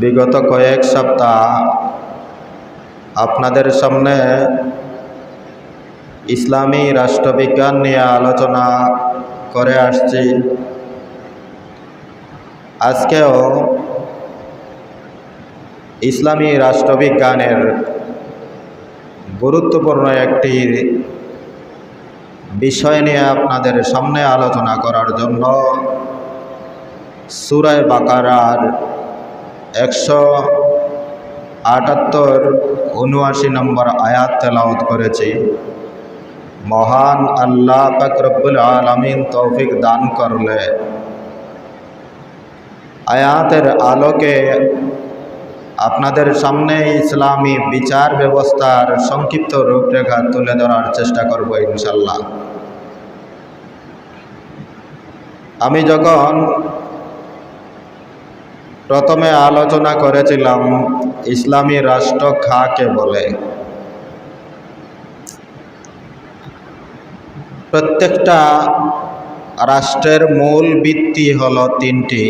বিগত কয়েক সপ্তাহ আপনাদের সামনে ইসলামী রাষ্ট্রবিজ্ঞান নিয়ে আলোচনা করে আসছি। আজকেও ইসলামী রাষ্ট্রবিজ্ঞানের গুরুত্বপূর্ণ একটি বিষয় নিয়ে আপনাদের সামনে আলোচনা করার জন্য সুরায় বাকারার একশো আটাত্তর উনআশি নম্বর আয়াত তেলাওত করেছি। মহান আল্লাহ পাকরবুল আলমিন তৌফিক দান করলে। আয়াতের আলোকে আপনাদের সামনে ইসলামী বিচার ব্যবস্থার সংক্ষিপ্ত রূপরেখা তুলে ধরার চেষ্টা করব ইনশাল্লাহ আমি যখন প্রথমে আলোচনা করেছিলাম, ইসলামী রাষ্ট্র খাকে বলে? প্রত্যেকটা রাষ্ট্রের মূল ভিত্তি হলো তিনটি।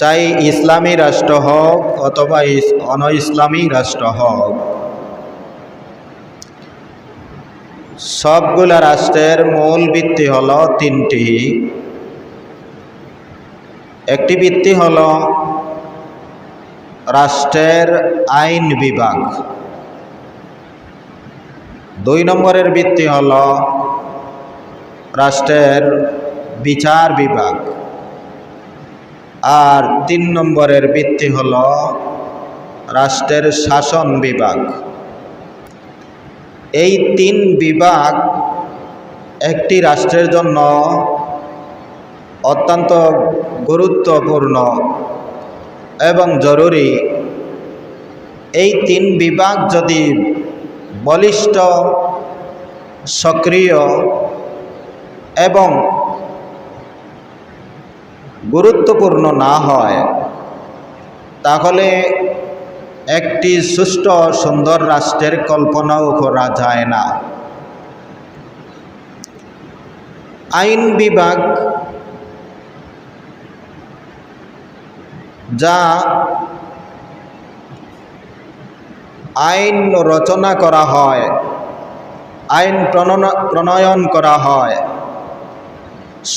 চাই ইসলামী রাষ্ট্র হোক অথবা অন ইসলামী রাষ্ট্র হোক, সবগুলা রাষ্ট্রের মূল ভিত্তি হলো তিনটি। একটি ভিত্তি হল রাষ্ট্রের আইন বিভাগ। দুই নম্বরের ভিত্তি হল রাষ্ট্রের বিচার বিভাগ। আর তিন নম্বরের ভিত্তি হল রাষ্ট্রের শাসন বিভাগ। এই তিন বিভাগ একটি রাষ্ট্রের জন্য অত্যন্ত গুরুত্বপূর্ণ এবং জরুরি। এই তিন বিভাগ যদি বলিষ্ঠ, সক্রিয় এবং গুরুত্বপূর্ণ না হয়, তাহলে একটি সুষ্ঠু সুন্দর রাষ্ট্রের কল্পনাও করা যায় না। আইন বিভাগ যা আইন রচনা করা হয়, আইন প্রণয়ন করা হয়।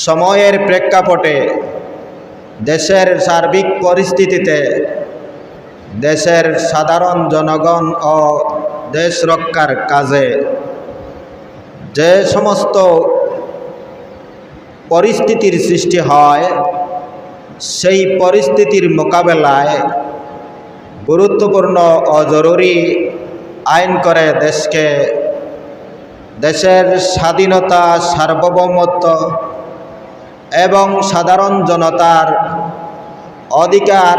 সময়ের প্রেক্ষাপটে দেশের সার্বিক পরিস্থিতিতে দেশের সাধারণ জনগণ ও দেশ রক্ষার কাজে যে সমস্ত পরিস্থিতির সৃষ্টি হয় সেই পরিস্থিতির মোকাবেলায় গুরুত্বপূর্ণ ও জরুরি আইন করে দেশকে। দেশের স্বাধীনতা, সার্বভৌমত্ব এবং সাধারণ জনতার অধিকার,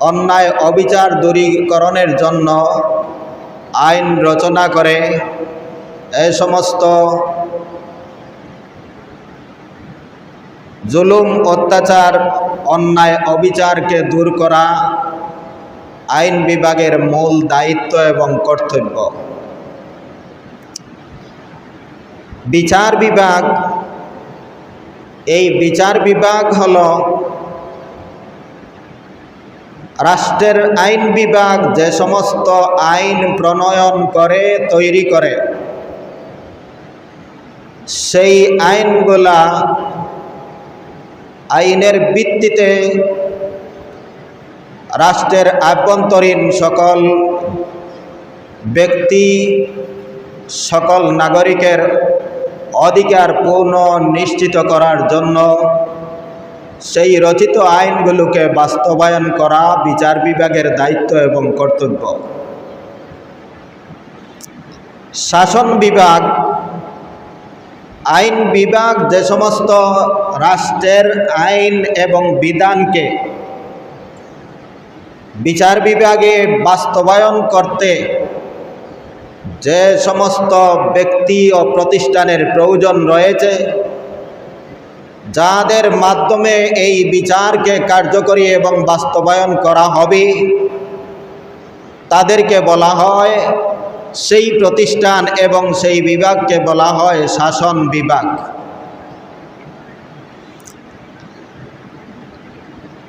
অন্যায়, অবিচার দূরীকরণের জন্য আইন রচনা করে এ সমস্ত জুলুম, অত্যাচার, অন্যায়, অবিচারকে দূর করা আইন বিভাগের মূল দায়িত্ব এবং কর্তব্য। বিচার বিভাগ, এই বিচার বিভাগ হল রাষ্ট্রের আইন বিভাগ যে সমস্ত আইন প্রণয়ন করে, তৈরি করে। সেই আইনগুলা আইনের ভিত্তিতে রাষ্ট্রের আভ্যন্তরীণ সকল ব্যক্তি, সকল নাগরিকের অধিকার পূর্ণ নিশ্চিত করার জন্য সেই রচিত আইনগুলোকে বাস্তবায়ন করা বিচার বিভাগের দায়িত্ব এবং কর্তব্য। শাসন বিভাগ আইন বিভাগ যে সমস্ত রাষ্ট্রের আইন এবং বিধানকে বিচার বিভাগে বাস্তবায়ন করতে যে সমস্ত ব্যক্তি ও প্রতিষ্ঠানের প্রয়োজন রয়েছে, যাদের মাধ্যমে এই বিচারকে কার্যকরী এবং বাস্তবায়ন করা হবে, তাদেরকে বলা হয় সেই প্রতিষ্ঠান এবং সেই বিভাগকে বলা হয় শাসন বিভাগ।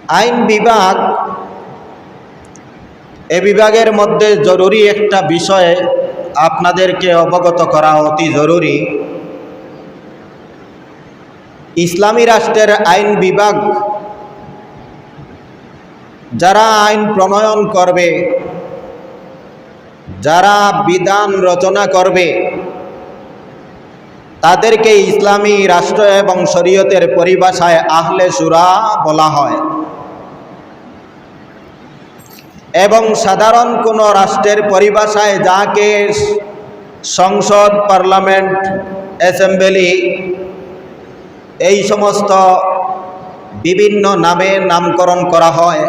আইন বিভাগ এ বিভাগের মধ্যে জরুরি একটা বিষয়ে আপনাদেরকে অবগত করা অতি জরুরি। ইসলামী রাষ্ট্রের আইন বিভাগ যারা আইন প্রণয়ন করবে যারা বিধান রচনা করবে, তাদেরকে ইসলামী রাষ্ট্র এবং শরীয়তের পরিভাষায় আহলে সুরা বলা হয়। এবং সাধারণ কোনো রাষ্ট্রের পরিভাষায় যাকে সংসদ, পার্লামেন্ট, অ্যাসেম্বলি, এই সমস্ত বিভিন্ন নামে নামকরণ করা হয়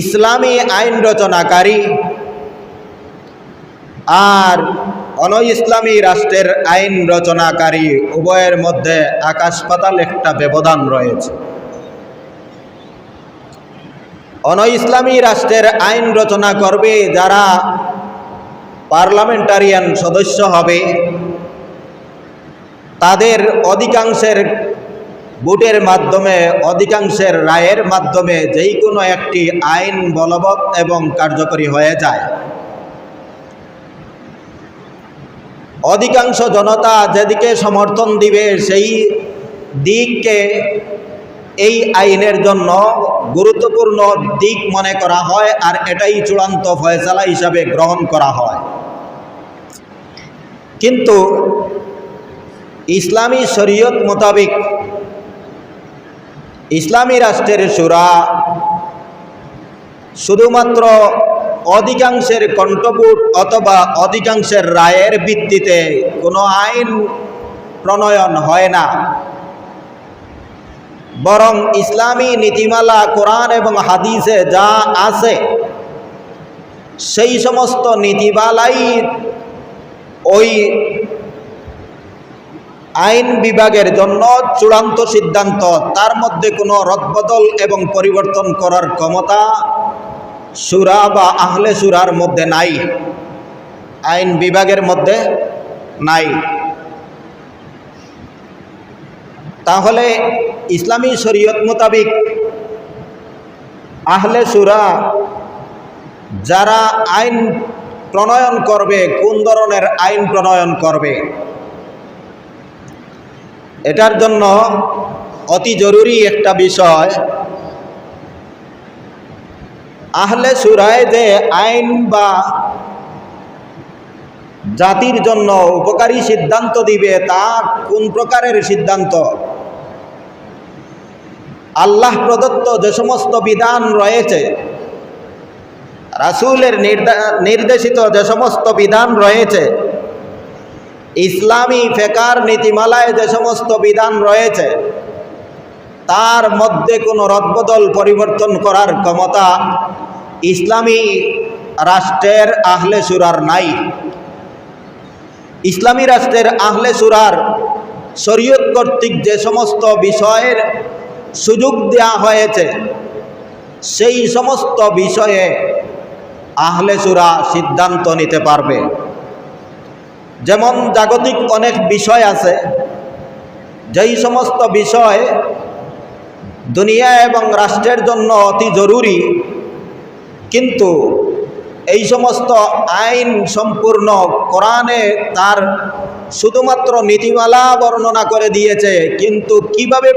ইসলামী আইন রচনাকারী আর অন ইসলামী রাষ্ট্রের আইন রচনাকারী। উভয়ের মধ্যে আকাশ পাতাল একটা ব্যবধান রয়েছে। অন ইসলামী রাষ্ট্রের আইন রচনা করবে যারা পার্লামেন্টারিয়ান সদস্য হবে। তাদের অধিকাংশের ভোটের মাধ্যমে অধিকাংশের রায়ের মাধ্যমে যেই কোনো একটি আইন বলবৎ এবং কার্যকরী হয়ে যায়। অধিকাংশ জনতা যেদিকে সমর্থন দিবে, সেই দিককে এই আইনের জন্য গুরুত্বপূর্ণ দিক মনে করা হয় আর এটাই চূড়ান্ত ফয়সালা হিসাবে গ্রহণ করা হয়। কিন্তু ইসলামী শরীয়ত মোতাবেক ইসলামী রাষ্ট্রের সুরা শুধুমাত্র অধিকাংশের কণ্ঠপুট অথবা অধিকাংশের রায়ের ভিত্তিতে কোনো আইন প্রণয়ন হয় না। বরং ইসলামী নীতিমালা, কোরআন এবং হাদিসে যা আছে, সেই সমস্ত নীতিমালাই ওই আইন বিভাগের জন্য চূড়ান্ত সিদ্ধান্ত, তার মধ্যে কোনো রদবদল এবং পরিবর্তন করার ক্ষমতা সুরা বা আহলে সুরার মধ্যে নাই। আইন বিভাগের মধ্যে নাই। তাহলে ইসলামী শরীয়ত মোতাবিক আহলে সুরা যারা আইন প্রণয়ন করবে, কোন ধরনের আইন প্রণয়ন করবে? এটার জন্য অতি জরুরি একটা বিষয়। আহলে সুরায় যে আইন বা জাতির জন্য উপকারী সিদ্ধান্ত দিবে, তা কোন প্রকারের সিদ্ধান্ত? আল্লাহ প্রদত্ত যে সমস্ত বিধান রয়েছে, রাসুলের নির্দেশিত যে সমস্ত বিধান রয়েছে ইসলামী ফেকার নীতিমালায় যে সমস্ত বিধান রয়েছে, তার মধ্যে কোনো রদবদল পরিবর্তন করার ক্ষমতা ইসলামী রাষ্ট্রের আহলে সুরার নাই। ইসলামী রাষ্ট্রের আহলে সুরার শরীয়ত কর্তৃক যে সমস্ত বিষয়ের সুযোগ দেওয়া হয়েছে, সেই সমস্ত বিষয়ে আহলে সুরা সিদ্ধান্ত নিতে পারবে। যেমন জাগতিক অনেক বিষয় আছে, যেই সমস্ত বিষয় দুনিয়া এবং রাষ্ট্রের জন্য অতি জরুরি, কিন্তু এই সমস্ত আইন সম্পূর্ণ কোরআনে তার শুধুমাত্র নীতিমালা বর্ণনা করে দিয়েছে, কিন্তু কীভাবে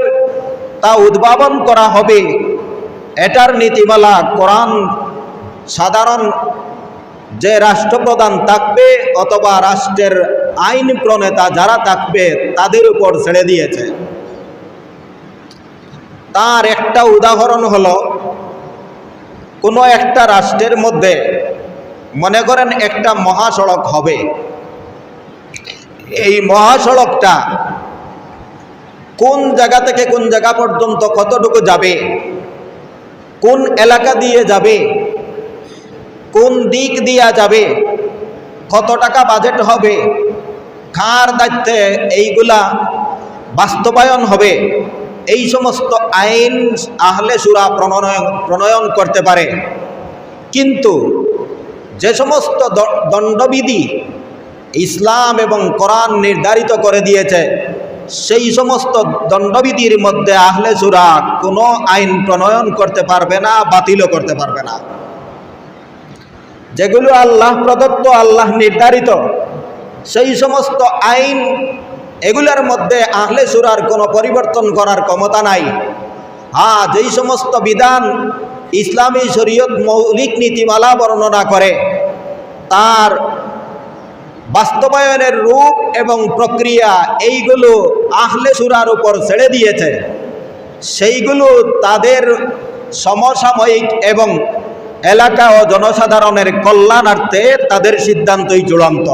তা উদ্ভাবন করা হবে, এটার নীতিমালা কোরআন সাধারণ যে রাষ্ট্রপ্রধান থাকবে অথবা রাষ্ট্রের আইন প্রণেতা যারা থাকবে, তাদের উপর ছেড়ে দিয়েছে। তার একটা উদাহরণ হলো, কোনো একটা রাষ্ট্রের মধ্যে মনে করেন একটা মহাসড়ক হবে। এই মহাসড়কটা কোন জায়গা থেকে কোন জায়গা পর্যন্ত কতটুকু যাবে, কোন এলাকা দিয়ে যাবে কোন দিক দিয়া যাবে? কত টাকা বাজেট হবে? কার দায়িত্বে এইগুলা বাস্তবায়ন হবে? এই সমস্ত আইন আহলে সুরা প্রণয়ন প্রণয়ন করতে পারে। কিন্তু যে সমস্ত দণ্ডবিধি ইসলাম এবং কোরআন নির্ধারিত করে দিয়েছে, সেই সমস্ত দণ্ডবিধির মধ্যে আহলে সুরা কোনো আইন প্রণয়ন করতে পারবে না, বাতিলও করতে পারবে না। যেগুলো আল্লাহ প্রদত্ত, আল্লাহ নির্ধারিত, সেই সমস্ত আইন এগুলোর মধ্যে আহলে সুরার কোনো পরিবর্তন করার ক্ষমতা নাই। হ্যাঁ যেই সমস্ত বিধান ইসলামী শরীয়ত মৌলিক নীতিমালা বর্ণনা করে, তার বাস্তবায়নের রূপ এবং প্রক্রিয়া এইগুলো আহলে সুরার উপর ছেড়ে দিয়েছে। সেইগুলো তাদের সমসাময়িক এবং এলাকা ও জনসাধারণের কল্যাণার্থে তাদের সিদ্ধান্তই চূড়ান্ত।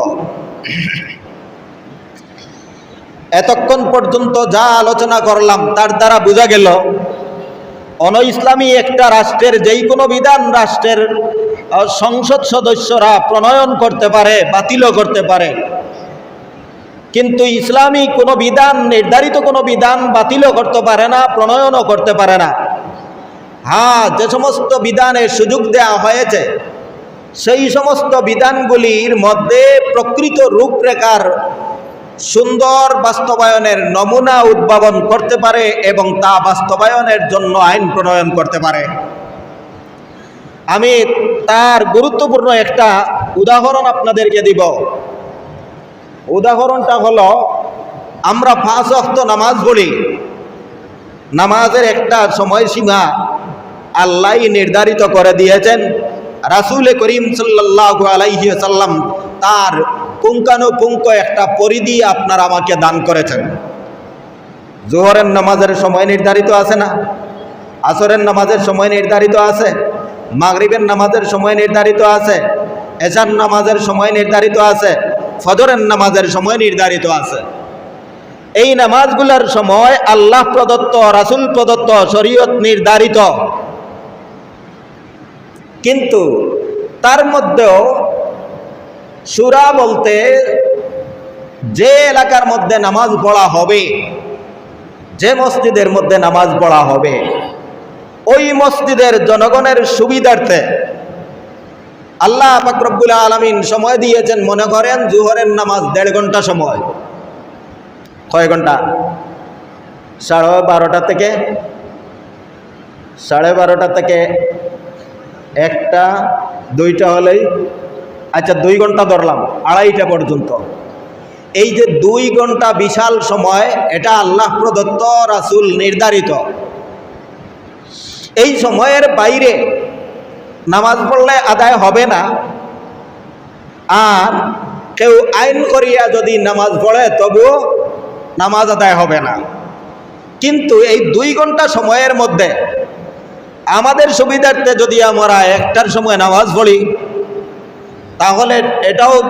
এতক্ষণ পর্যন্ত যা আলোচনা করলাম, তার দ্বারা বোঝা গেল, অন ইসলামী একটা রাষ্ট্রের যেই কোনো বিধান রাষ্ট্রের সংসদ সদস্যরা প্রণয়ন করতে পারে, বাতিলও করতে পারে। কিন্তু ইসলামী কোনো বিধান, নির্ধারিত কোনো বিধান বাতিলও করতে পারে না, প্রণয়নও করতে পারে না। হ্যাঁ যে সমস্ত বিধানের সুযোগ দেওয়া হয়েছে, সেই সমস্ত বিধানগুলির মধ্যে প্রকৃত রূপরেখার সুন্দর বাস্তবায়নের নমুনা উদ্ভাবন করতে পারে এবং তা বাস্তবায়নের জন্য আইন প্রণয়ন করতে পারে। আমি তার গুরুত্বপূর্ণ একটা উদাহরণ আপনাদেরকে দিব। উদাহরণটা হলো, আমরা পাঁচ অক্ত নামাজ পড়ি। নামাজের একটা সময়সীমা আল্লাহ নির্ধারিত করে দিয়েছেন। রাসুল করিম সাল্লাহ আলাইহি সাল্লাম তার পুঙ্খানুপুঙ্খ একটা পরিধি আপনার আমাকে দান করেছেন। জোহরের নামাজের সময় নির্ধারিত আছে না? আসরের নামাজের সময় নির্ধারিত আছে? মাগরিবের নামাজের সময় নির্ধারিত আছে? এশার নামাজের সময় নির্ধারিত আছে? ফজরের নামাজের সময় নির্ধারিত আছে। এই নামাজগুলোর সময় আল্লাহ প্রদত্ত, রাসুল প্রদত্ত শরীয়ত নির্ধারিত। কিন্তু তার মধ্যেও সুরা বলতে যে এলাকার মধ্যে নামাজ পড়া হবে, যে মসজিদের মধ্যে নামাজ পড়া হবে, ওই মসজিদের জনগণের সুবিধার্থে আল্লাহ ফাকরবুল আলমিন সময় দিয়েছেন, মনে করেন জুহরের নামাজ দেড় ঘণ্টা সময়। কয় ঘণ্টা? সাড়ে বারোটা থেকে, সাড়ে বারোটা থেকে একটা, দুইটা হলেই আচ্ছা দুই ঘণ্টা ধরলাম, আড়াইটা পর্যন্ত। এই যে দুই ঘণ্টা বিশাল সময়, এটা আল্লাহ প্রদত্ত, রাসুল নির্ধারিত। এই সময়ের বাইরে নামাজ পড়লে আদায় হবে না। আর কেউ আইন করিয়া যদি নামাজ পড়ে, তবুও নামাজ আদায় হবে না। কিন্তু এই দুই ঘণ্টা সময়ের মধ্যে আমাদের সুবিধার্থে যদি আমরা একটার সময় নামাজ পড়ি, তাহলে এটাও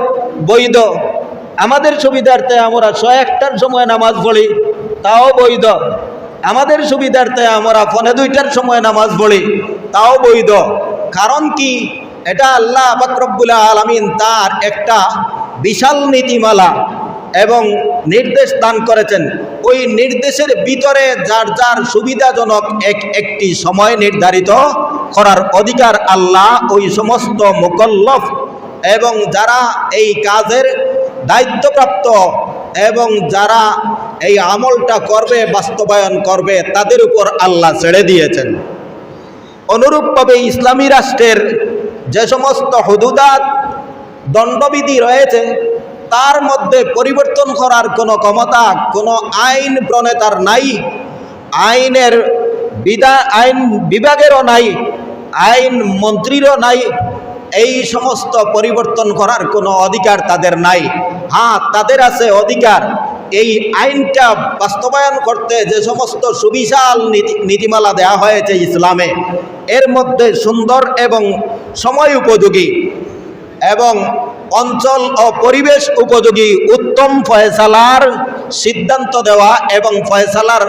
বৈধ। আমাদের সুবিধার্থে আমরা ছ একটার সময় নামাজ পড়ি, তাও বৈধ। আমাদের সুবিধার্থে আমরা ফোনে দুইটার সময় নামাজ পড়ি, তাও বৈধ। কারণ কি? এটা আল্লাহ বাকরবুল্লাহ আলমিন তার একটা বিশাল নীতিমালা। এবং নির্দেশ দান করেছেন। ওই নির্দেশের ভিতরে যার যার সুবিধাজনক এক একটি সময় নির্ধারিত করার অধিকার আল্লাহ ওই সমস্ত মোকল্লফ এবং যারা এই কাজের দায়িত্বপ্রাপ্ত এবং যারা এই আমলটা করবে, বাস্তবায়ন করবে, তাদের উপর আল্লাহ ছেড়ে দিয়েছেন। অনুরূপভাবে ইসলামী রাষ্ট্রের যে সমস্ত হদুদাত, দণ্ডবিধি রয়েছে তার মধ্যে পরিবর্তন করার কোনো ক্ষমতা, কোনো আইন প্রণেতার নাই, আইনের বিধা আইন বিভাগেরও নাই, আইন মন্ত্রীরও নাই, এই সমস্ত পরিবর্তন করার কোনো অধিকার তাদের নাই। হ্যাঁ তাদের আছে অধিকার। এই আইনটা বাস্তবায়ন করতে যে সমস্ত সুবিশাল নীতি, নীতিমালা দেওয়া হয়েছে ইসলামে, এর মধ্যে সুন্দর এবং সময় উপযোগী এবং অঞ্চল ও পরিবেশ উপযোগী উত্তম ফয়সালার সিদ্ধান্ত দেওয়া এবং ফয়সালার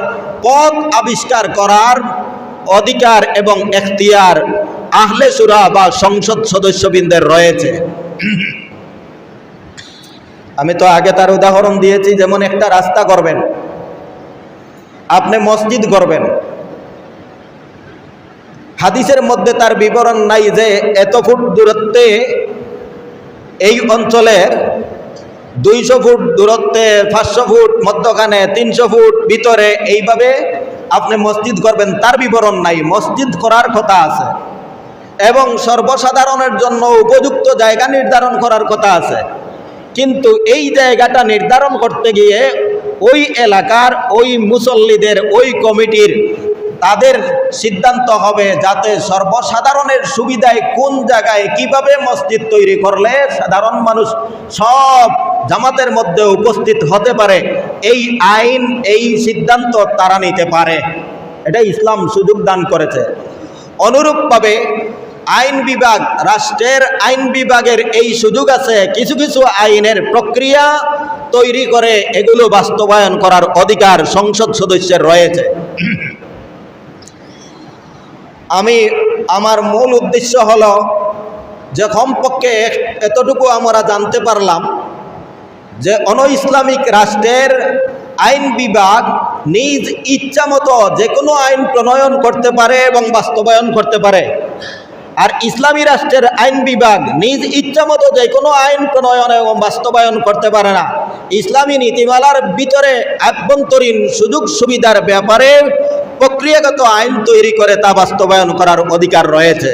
পথ আবিষ্কার করার অধিকার এবং এখতিয়ার আহলে সুরা বা সংসদ সদস্যবৃন্দের রয়েছে। আমি তো আগে তার উদাহরণ দিয়েছি, যেমন একটা রাস্তা করবেন আপনি মসজিদ করবেন হাদিসের মধ্যে তার বিবরণ নাই যে এত ফুট দূরত্বে এই অঞ্চলের দুইশো ফুট দূরত্বে, পাঁচশো ফুট মধ্যখানে, তিনশো ফুট ভিতরে এইভাবে আপনি মসজিদ করবেন, তার বিবরণ নাই। মসজিদ করার কথা আছে। এবং সর্বসাধারণের জন্য উপযুক্ত জায়গা নির্ধারণ করার কথা আছে। কিন্তু এই জায়গাটা নির্ধারণ করতে গিয়ে ওই এলাকার ওই মুসল্লিদের, ওই কমিটির তাদের সিদ্ধান্ত হবে যাতে সর্বসাধারণের সুবিধায় কোন জায়গায় কীভাবে মসজিদ তৈরি করলে সাধারণ মানুষ সব জামাতের মধ্যে উপস্থিত হতে পারে, এই আইন, এই সিদ্ধান্ত তারা নিতে পারে। এটা ইসলাম সুযোগ দান করেছে। অনুরূপভাবে আইন বিভাগ, রাষ্ট্রের আইন বিভাগের এই সুযোগ আছে, কিছু কিছু আইনের প্রক্রিয়া তৈরি করে এগুলো বাস্তবায়ন করার অধিকার সংসদ সদস্যের রয়েছে। আমি, আমার মূল উদ্দেশ্য হল যে কমপক্ষে এতটুকু আমরা জানতে পারলাম যে অন ইসলামিক রাষ্ট্রের আইন বিভাগ নিজ ইচ্ছামতো যে কোনো আইন প্রণয়ন করতে পারে এবং বাস্তবায়ন করতে পারে। আর ইসলামী রাষ্ট্রের আইন বিভাগ নিজ ইচ্ছা মতো যে কোনো আইন প্রণয়ন এবং বাস্তবায়ন করতে পারে না। ইসলামী নীতিমালার ভিতরে আভ্যন্তরীণ সুযোগ সুবিধার ব্যাপারে প্রক্রিয়াগত আইন তৈরি করে তা বাস্তবায়ন করার অধিকার রয়েছে।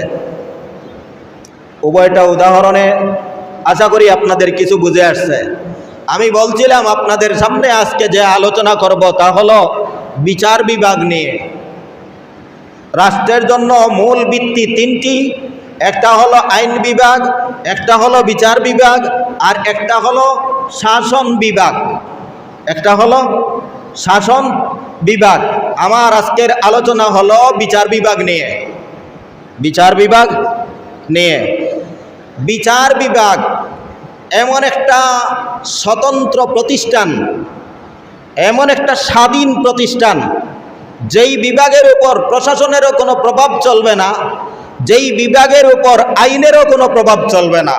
উভয়টা উদাহরণে আশা করি আপনাদের কিছু বুঝে আসছে। আমি বলছিলাম, আপনাদের সামনে আজকে যে আলোচনা করব তা হলো বিচার বিভাগ নিয়ে। রাষ্ট্রের জন্য মূল ভিত্তি তিনটি। একটা হলো আইন বিভাগ, একটা হলো বিচার বিভাগ, আর একটা হলো শাসন বিভাগ। একটা হলো শাসন বিভাগ। আমার আজকের আলোচনা হলো বিচার বিভাগ নিয়ে। বিচার বিভাগ নিয়ে। বিচার বিভাগ এমন একটা স্বতন্ত্র প্রতিষ্ঠান, এমন একটা স্বাধীন প্রতিষ্ঠান যেই বিভাগের উপর প্রশাসনেরও কোনো প্রভাব চলবে না, যেই বিভাগের উপর আইনেরও কোনো প্রভাব চলবে না,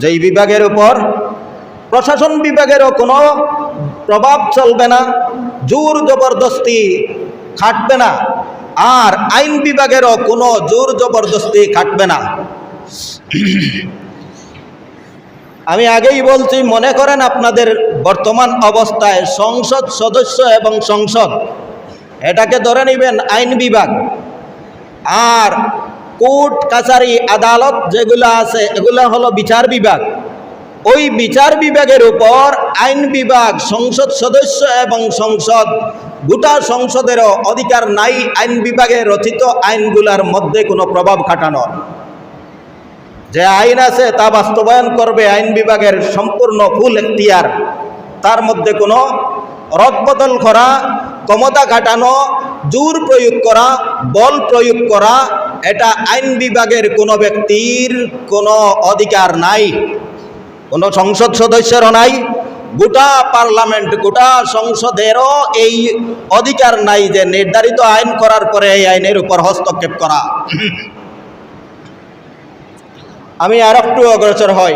যেই বিভাগের উপর প্রশাসন বিভাগেরও কোনো প্রভাব চলবে না, জোর জবরদস্তি খাটবে না, আর আইন বিভাগেরও কোনো জোর জবরদস্তি খাটবে না। আমি আগেই বলছি, মনে করেন আপনাদের বর্তমান অবস্থায় সংসদ সদস্য এবং সংসদ এটাকে ধরে নেবেন আইন বিভাগ। আর কোর্ট, কাছারি, আদালত যেগুলো আছে, এগুলো হলো বিচার বিভাগ। ওই বিচার বিভাগের উপর আইন বিভাগ, সংসদ সদস্য এবং সংসদ, গোটা সংসদেরও অধিকার নাই আইন বিভাগে রচিত আইনগুলার মধ্যে কোনো প্রভাব খাটানোর যে আইন আছে তা বাস্তবায়ন করবে আইন বিভাগের সম্পূর্ণ ফুল এখতিয়ার। তার মধ্যে কোনো রদবদল করা ক্ষমতা কাটানো জোর প্রয়োগ করা, বল প্রয়োগ করা, এটা আইন বিভাগের কোনো ব্যক্তির কোনো অধিকার নাই। কোনো সংসদ সদস্যেরও নাই, গোটা পার্লামেন্ট, গোটা সংসদেরও এই অধিকার নাই যে নির্ধারিত আইন করার পরে এই আইনের উপর হস্তক্ষেপ করা। আমি আর একটু অগ্রসর হই।